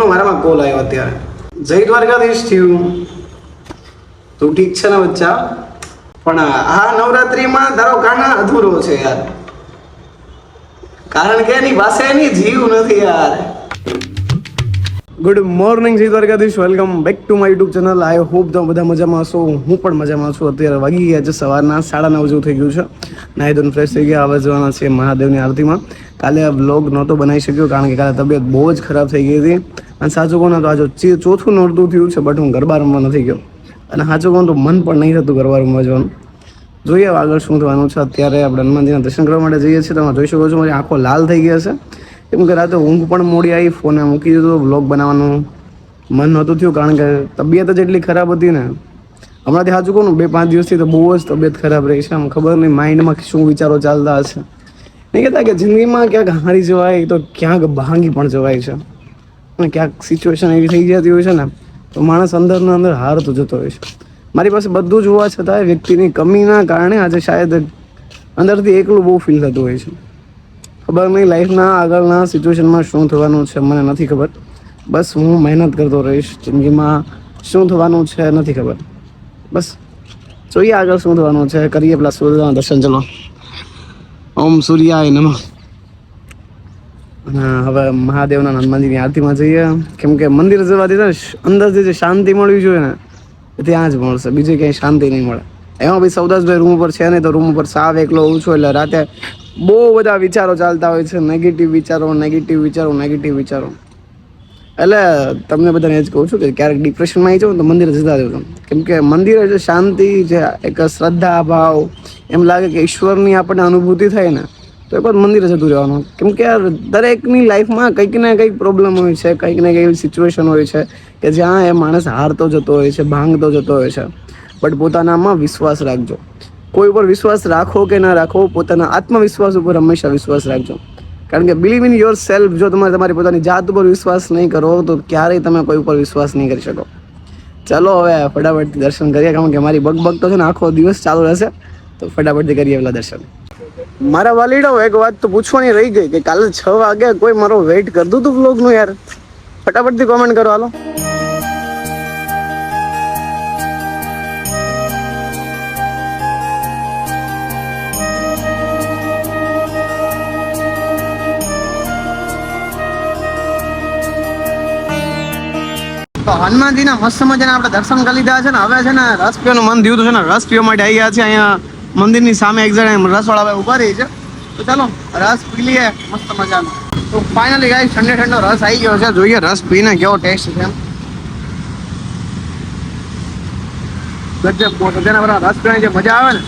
જીવનો મારામાં કોલ આવ્યો અત્યારે. જય દ્વારકાધીશ થયું. તું ઠીક છે ને બચ્ચા? પણ આ નવરાત્રીમાં તારો કાના અધૂરો છે યાર. કારણ કે એની પાસે એની જીવ નથી યાર. Good morning Shri Dwarkadhish. Welcome back to my YouTube channel I hope તમે બધા મજામાં હશો. હું પણ મજામાં છું. અત્યારે વાગી ગયા છે સવારના સાડા નવ જેવું થઈ ગયું છે. નાહી ધોન ફ્રેશ થઈ ગયા. હવે જવાના છે મહાદેવની આરતીમાં. કાલે આ વ્લોગ નહોતો બનાવી શક્યો કારણ કે કાલે તબિયત બહુ જ ખરાબ થઈ ગઈ હતી. અને સાચું કહું તો આજે ચોથું નોરતું થયું છે બટ હું ગરબા રમવા નથી ગયો. અને સાચું કહું તો મન પણ નહીં થતું ગરબા રમવા જવાનું. જોઈએ આગળ શું થવાનું છે. અત્યારે આપણે હનુમાનજીના દર્શન કરવા માટે જઈએ છીએ. તમે જોઈ શકો છો, મારી આંખો લાલ થઈ ગયા છે. કેમ કે રાતે ઊંઘ પણ મોડી આવી ફોને મૂકી દીધો વ્લોગ બનાવવાનું મન નહોતું થયું કારણ કે તબિયત જ એટલી ખરાબ હતી ને. હમણાંથી સાચું કહું ને, બે પાંચ દિવસથી તો બહુ જ તબિયત ખરાબ રહી છે, આમ ખબર નહીં માઇન્ડમાં શું વિચારો ચાલતા હશે. નહીં કહેતા કે જિંદગીમાં ક્યાંક હારી જવાય, તો ક્યાંક ભાંગી પણ જવાય છે. અને ક્યાંક સિચ્યુએશન એવી થઈ જતી હોય છે ને, તો માણસ અંદરના અંદર હારતો જતો હોય છે. મારી પાસે બધું જ હોવા છતાંય વ્યક્તિની કમીના કારણે આજે શાયદ અંદરથી એકલું બહુ ફીલ થતું હોય છે. ખબર નહીં લાઈફના આગળના સિચ્યુએશનમાં શું થવાનું છે, મને નથી ખબર. બસ હું મહેનત કરતો રહીશ, જિંદગીમાં શું થવાનું છે નથી ખબર. બસ, જોઈએ આગળ શું થવાનું છે, કરીએ પેલા સૂર્યના દર્શન, ચલો. ઓમ સૂર્યાય નમઃ. અને હવે મહાદેવના હનુમાનજીની આરતીમાં જઈએ. કેમ કે મંદિર જવાથી ને અંદરથી જે શાંતિ મળવી જોઈએ ને ત્યાં જ મળશે, બીજે ક્યાંય શાંતિ નહીં મળે. એમાં બી સૌદાસભાઈ રૂમ ઉપર છે નહીં, તો રૂમ ઉપર સાવ એકલો ઓછો એટલે રાતે બહુ બધા વિચારો ચાલતા હોય છે. નેગેટિવ વિચારો નેગેટિવ વિચારો નેગેટિવ વિચારો. એટલે તમને બધાને એ જ કહું છું કે ક્યારેક ડિપ્રેશનમાં આવી જાઉં તો મંદિરે જતા રહેજો. કેમ કે મંદિરે જે શાંતિ, જે એક શ્રદ્ધા, ભાવ, એમ લાગે કે ઈશ્વરની આપણને અનુભૂતિ થાય ને, તો એક વાર મંદિરે જતું રહેવાનું. કેમ કે યાર, દરેકની લાઈફમાં કંઈક ને કંઈક પ્રોબ્લેમ હોય છે, કંઈક ને કંઈક સિચ્યુએશન હોય છે, કે જ્યાં એ માણસ હારતો જતો હોય છે, ભાંગતો જતો હોય છે. બટ પોતાનામાં વિશ્વાસ રાખજો. કોઈ ઉપર વિશ્વાસ રાખો કે ના રાખો, પોતાના આત્મવિશ્વાસ ઉપર હંમેશા વિશ્વાસ રાખજો. કારણ કે બિલીવ ઇન યોર સેલ્ફ જો તમારે તમારી પોતાની જાત ઉપર વિશ્વાસ નહીં કરો, તો ક્યારેય તમે કોઈ ઉપર વિશ્વાસ નહીં કરી શકો. ચાલો હવે ફટાફટથી દર્શન કરીએ, કારણ કે મારી બગબગ તો છે ને આખો દિવસ ચાલુ રહેશે. તો ફટાફટથી કરીએ પેલા દર્શન. મારા વાલીડો એક વાત તો પૂછવાની રહી ગઈ કે કાલે છ વાગે કોઈ મારો વેઇટ કરતું હતું બ્લોગનું યાર? ફટાફટથી કોમેન્ટ કરો, હાલો. તો હનુમાનજીના મસ્ત મજાના આપણે દર્શન કરી લીધા છે ને, હવે છે ને રસ પીવાનું મન થયું છે ને રસ પીવા માટે આવી ગયા છે અહીંયા મંદિરની સામે એક જણા રસવાળા ભાઈ ઊભા રહી છે. તો ચાલો, રસ પી લઈએ, મસ્ત મજાનો. તો ફાઇનલી ગાઈ ઠંડે ઠંડો રસ આવી ગયો છે. જોઈએ રસ પીને કેવો ટેસ્ટ છે. એમ ગજબ જેના બધા રસ જે મજા આવે ને.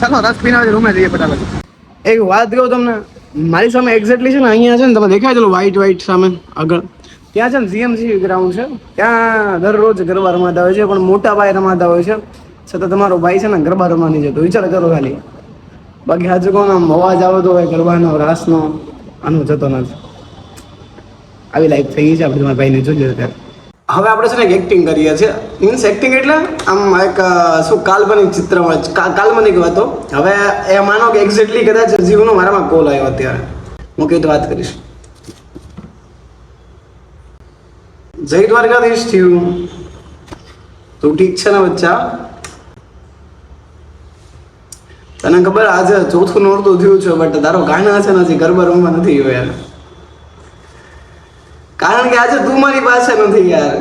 ચાલો, રસ રૂમે જઈએ ફટાફટ. એક વાત કહું તમને, મારી સામે એક્ઝેક્ટલી છે ને, અહીંયા છે ને, તમે દેખાય ચલો વ્હાઈટ વ્હાઈટ સામે આગળ. ત્યાં છે ને જીએમસી ગ્રાઉન્ડ છે. ત્યાં દરરોજ ગરબા રમાતા હોય છે, પણ મોટા ભાઈ રમાતા હોય છે. છતાં તમારો ભાઈ છે ને ગરબા રમવાની જતો વિચાર કરો ખાલી. બાકી હાજુ કોણ આમ અવાજ આવતો હોય, ગરબાનો, રાસનો, આનો જતો નથી. આવી લાઈફ થઈ ગઈ છે આપણે તમારા ભાઈને જોઈ ત્યારે હવે આપણે છે ને એક્ટિંગ કરીએ છીએ. મીન્સ એક્ટિંગ એટલે આમ એક શું કાલ્પનિક ચિત્રમાં કાલ્પનિક વાતો. હવે એ માનો કે એક્ઝેક્ટલી કદાચ જીવનો મારામાં કોલ આવ્યો અત્યારે. હું કઈ વાત કરીશ. જય દ્વારકાધીશ થયું. તું ઠીક છે ને બચ્ચા? તને ખબર આજે ચોથું નોરતું થયું છે બટ તારો ગાના છે ને હજી ગરબા રમવા નથી ગયો યાર. કારણ કે આજે તું મારી પાસે નથી યાર.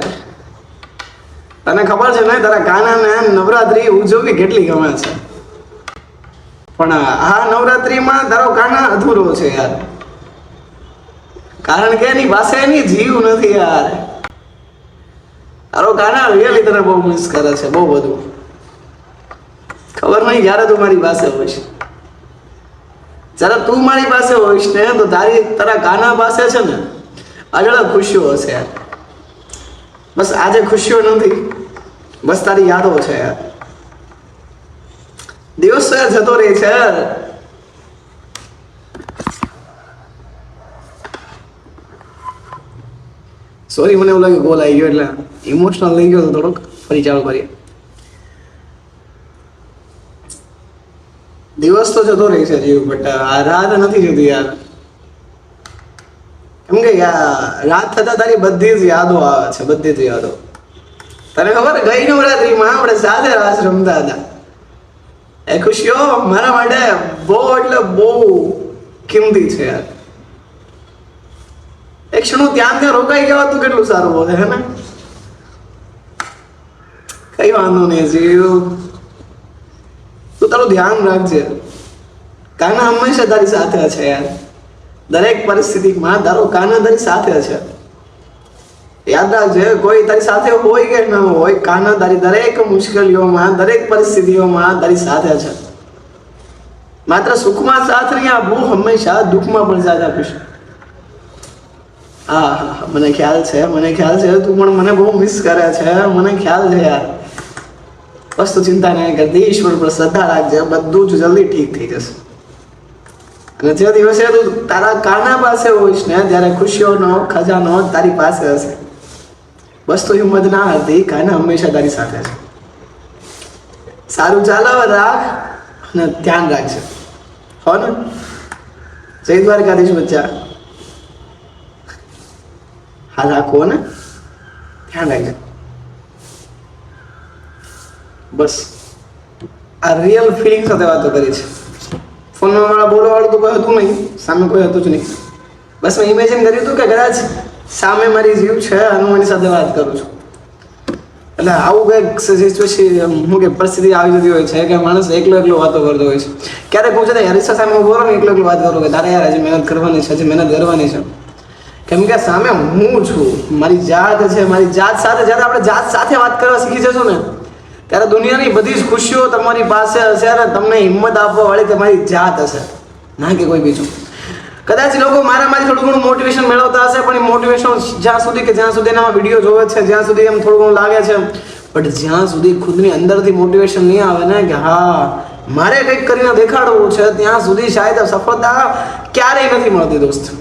તને ખબર છે ને, તારા કાનાને નવરાત્રી ઉજવવી કેટલી ગમે છે. પણ આ નવરાત્રીમાં તારો કાના અધૂરો છે યાર. કારણ કે એની પાસે એની જીવ નથી યાર. તારો ગાના રિયલી તને બહુ મિસ કરે છે, બહુ બધું. ખબર નહીં જ્યારે તું મારી પાસે હોઈશ. જ્યારે તું મારી પાસે હોઈશ ને, તો તારી, તારા કાના પાસે છે ને અજળા ખુશીઓ હશે યાર. બસ આજે ખુશીઓ નથી, બસ તારી યાદો છે યાર. દિવસ યાર જતો રહે છે સોરી મને એવું લાગ્યું ગોલ આવી ગયો એટલે ઇમોશનલ લઈ ગયો તો થોડોક. ફરી ચાલુ કરીએ. દિવસ તો જતો રહે છે જીવ બટ આ રાત નથી જતી યાર. કેમ કે રાત થતા તારી બધી જ યાદો આવે છે, બધી જ યાદો. તને ખબર? ગઈ નવરાત્રીમાં આપણે સાથે રાસ રમતા હતા. એ ખુશીઓ મારા માટે બહુ, એટલે બહુ કિંમતી છે યાર. એક ક્ષણ ત્યાં ત્યાં રોકાઈ ગયા તું કેટલું સારું હોય હે ને? કઈ વાંધો નહીં, જીવ. તું તારું ધ્યાન રાખજે. કાના હંમેશા તારી સાથે છે યાર. દરેક પરિસ્થિતિમાં તારો કાના તારી સાથે છે. યાદ રાખજે, કોઈ તારી સાથે હોય કે ન હોય, કાના તારી દરેક મુશ્કેલીઓમાં, દરેક પરિસ્થિતિઓમાં તારી સાથે છે. માત્ર સુખમાં સાથ નહીં આપવું હંમેશા દુઃખમાં પણ સાથ આપીશ હા હા મને ખ્યાલ છે, મને ખ્યાલ છે, તું પણ મને બહુ મિસ કરે છે, મને ખ્યાલ છે યાર. બસ તું ચિંતા નહીં કરતી ઈશ્વર પર શ્રદ્ધા રાખજે, બધું જ જલ્દી ઠીક થઈ જશે. અને જે દિવસે તું તારા કાના પાસે હોઈશ ને, ત્યારે ખુશીઓનો, ખજાનો તારી પાસે હશે. બસ તો હિંમત ના હતી કાના હંમેશા તારી સાથે છે. સારું ચાલો રાખ, અને ધ્યાન રાખજે. હો ને? જય દ્વારકાધીશ બચ્ચા. હા આખો ને ધ્યાન રાખજો. બસ. આ રિયલ ફિલિંગ સાથે વાતો કરી છે. ફોનમાં મારા બોલવાવાળું તો કોઈ હતું નહીં, સામે કોઈ હતું જ નહીં. બસ મેં ઇમેજિન કર્યું હતું કે કદાચ સામે મારી જીવ છે અને હું એની સાથે વાત કરું છું. એટલે આવું કંઈક સિચ્યુએશન હું કે પરિસ્થિતિ આવી જતી હોય છે કે માણસ એકલો એકલો વાતો કરતો હોય છે. ક્યારેક હું છે ને હરીશા સામે ઊભો રહું ને એકલો એકલો વાત કરું કે, તારે યાર, હજી મહેનત કરવાની છે, હજી મહેનત કરવાની છે. કેમ કે સામે હું છું. મારી જાત છે, મારી જાત સાથે જ્યારે આપણે જાત સાથે વાત કરવા શીખી જશું ને, ત્યારે દુનિયાની બધી જ ખુશીઓ તમારી પાસે હશે અને તમને હિંમત આપવા વાળી તમારી જાત હશે. ના કે કોઈ બીજું. કદાચ લોકો મારામાંથી થોડું ઘણું મોટિવેશન મેળવતા હશે, પણ એ મોટિવેશન જ્યાં સુધી કે જ્યાં સુધી એના વીડિયો જોવે છે, જ્યાં સુધી એમ થોડું ઘણું લાગે છે. બટ જ્યાં સુધી ખુદની અંદરથી મોટિવેશન નહીં આવે ને, કે હા, મારે કંઈક કરીને દેખાડવું છે, ત્યાં સુધી શાયદ સફળતા ક્યારેય નથી મળતી, દોસ્ત.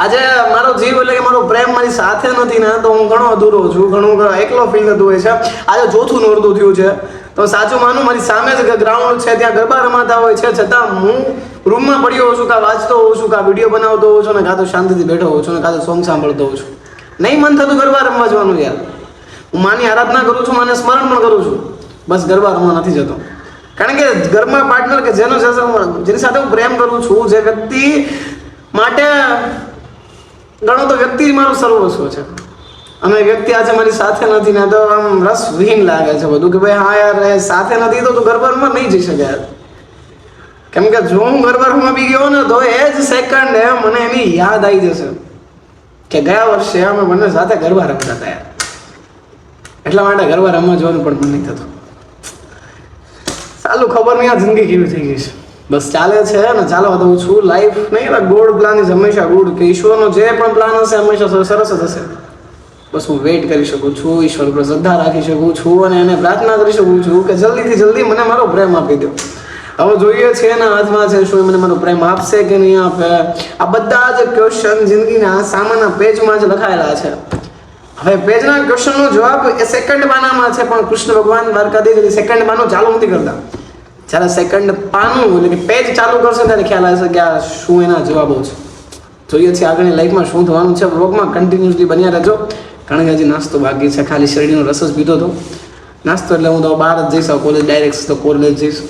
આજે મારો જીવ એટલે કે મારો પ્રેમ મારી સાથે નથી ને તો હું ઘણો અધૂરો છું. ઘણું એકલો ફીલ થતું હોય છે. આજે ચોથું નોરતું થયું છે. તો સાચું માનું, મારી સામે જ ગ્રાઉન્ડ છે, ત્યાં ગરબા રમાતા હોય છે. છતાં હું રૂમમાં પડ્યો હોઉં છું, કાં વાંચતો હોઉં છું, કાં વીડિયો બનાવતો હોઉં છું ને કાં તો શાંતિથી બેઠો હોઉં છું ને કાં તો સોંગ સાંભળતો હોઉં છું. નહીં મન થતું ગરબા રમવા જવાનું યાર. હું માની આરાધના કરું છું, મને સ્મરણ પણ કરું છું. બસ ગરબા રમવા નથી જતો. કારણ કે ઘરમાં પાર્ટનર કે જેનો જેની સાથે હું પ્રેમ કરું છું, જે વ્યક્તિ માટે ગણો તો વ્યક્તિ જ મારું સર્વસ્વ છે. અને વ્યક્તિ આજે મારી સાથે નથી ને તો આમ રસવિહીન લાગે છે બધું કે ભાઈ હા યાર સાથે નથી તો તું ગરબરમાં નહીં જઈ શકે યાર. કેમ કે જો હું ગરબરમાં બી ગયો ને તો એ જ સેકન્ડ મને એની યાદ આવી જશે. કે ગયા વર્ષે અમે બંને સાથે ગરબા રમતા હતા યાર. એટલા માટે ગરબા રમવા જવાનું પણ મન નહીં થતું. ચાલુ ખબર નહીં આ જિંદગી કેવી થઈ ગઈ છે. બસ ચાલે છે ને ચાલો તો છું લાઈફ નહીં ગોડ પ્લાન ઇઝ હંમેશા ગુડ કે ઈશ્વરનો જે પણ પ્લાન હશે, હંમેશા સરસ જ હશે. બસ હું વેઇટ કરી શકું છું, ઈશ્વર પર શ્રદ્ધા રાખી શકું છું અને એને પ્રાર્થના કરી શકું છું કે જલ્દીથી જલ્દી મને મારો પ્રેમ આપી દો. હવે જોઈએ છે એના હાથમાં છે શું મને મારો પ્રેમ આપશે કે નહીં આપે? આ બધા જ ક્વેશ્ચન જિંદગીના સામાન્ય પેજમાં જ લખાયેલા છે. હવે પેજના ક્વેશ્ચનનો જવાબ એ સેકન્ડ બાનામાં છે, પણ કૃષ્ણ ભગવાન દ્વારકાધીશ સેકન્ડ બાનો ચાલુ નથી કરતા. જ્યારે સેકન્ડ પાનું એટલે કે પેજ ચાલુ કરશે ત્યારે ખ્યાલ આવશે કે આ શું એના જવાબો છે. જોઈએ છીએ આગળની લાઈફમાં શું થવાનું છે. બ્લોગમાં કન્ટિન્યુઅસલી બન્યા રહેજો. કારણ કે હજી નાસ્તો બાકી છે. ખાલી શેરડીનો રસ જ પીધો હતો. નાસ્તો એટલે હું તો બહાર જ જઈશ. કોલેજ ડાયરેક્ટ તો કોલેજ જઈશ.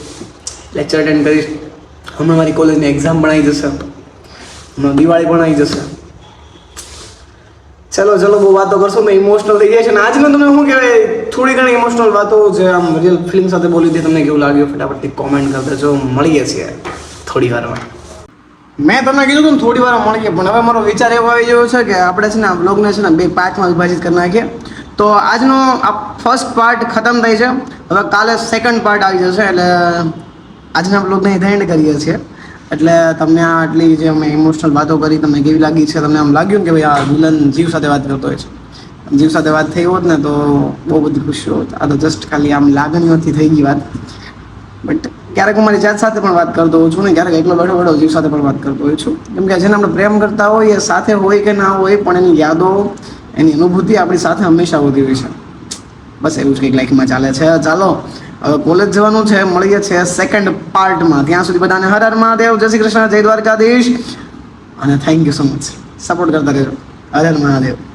લેક્ચર અટેન્ડ કરીશ. હમણાં મારી કોલેજની એક્ઝામ પણ આવી જશે. હમણાં દિવાળી પણ આવી જશે. ચલો ચલો, બહુ વાતો કરશો મેં ઇમોશનલ થઈ જાય છે. અને આજનો તમે શું કહેવાય? થોડી ઘણી ઇમોશનલ વાતો જે આમ રિયલ ફિલ્મ સાથે બોલી હતી, તમને કેવું લાગ્યું? ફટાફટથી કોમેન્ટ કરી દેજો. મળીએ છીએ થોડી વારમાં. મેં તમને કીધું હતું થોડી વાર મળીએ, પણ હવે મારો વિચાર એવો આવી ગયો છે કે આપણે છે ને આ બ્લોગને છે ને બે પાર્ટમાં વિભાજિત કરી નાખીએ. તો આજનો આ ફર્સ્ટ પાર્ટ ખતમ થાય છે. હવે કાલે સેકન્ડ પાર્ટ આવી જશે, એટલે આજના બ્લોગને અહીં એન્ડ કરીએ છીએ. એટલે તમને આટલી જે અમે ઇમોશનલ વાતો કરી, તમને કેવી લાગી છે, તમને આમ લાગ્યું કે ભાઈ આ વિલન જીવ સાથે વાત કરતો હોય છે? જીવ સાથે વાત થઈ હોત ને તો બહુ બધી ખુશ હોત. આ તો જસ્ટ ખાલી આમ લાગણીઓથી થઈ ગઈ વાત. બટ ક્યારેક હું મારી જાત સાથે પણ વાત કરતો હોઉં છું ને ક્યારેક એકલો બેઠો બેઠો જીવ સાથે પણ વાત કરતો હોઉં છું. કેમ કે જેને આપણે પ્રેમ કરતા હોય, એ સાથે હોય કે ના હોય, પણ એની યાદો, એની અનુભૂતિ આપણી સાથે હંમેશા હોતી હોય છે. બસ એવું જ કંઈક લાઈફમાં ચાલે છે. ચાલો, હવે કોલેજ જવાનું છે, મળીએ છીએ સેકન્ડ પાર્ટમાં ત્યાં સુધી બધાને હર હર મહાદેવ. જય શ્રી કૃષ્ણ, જય દ્વારકાધીશ. અને thank you so much support કરતા રહેજો. હર મહાદેવ.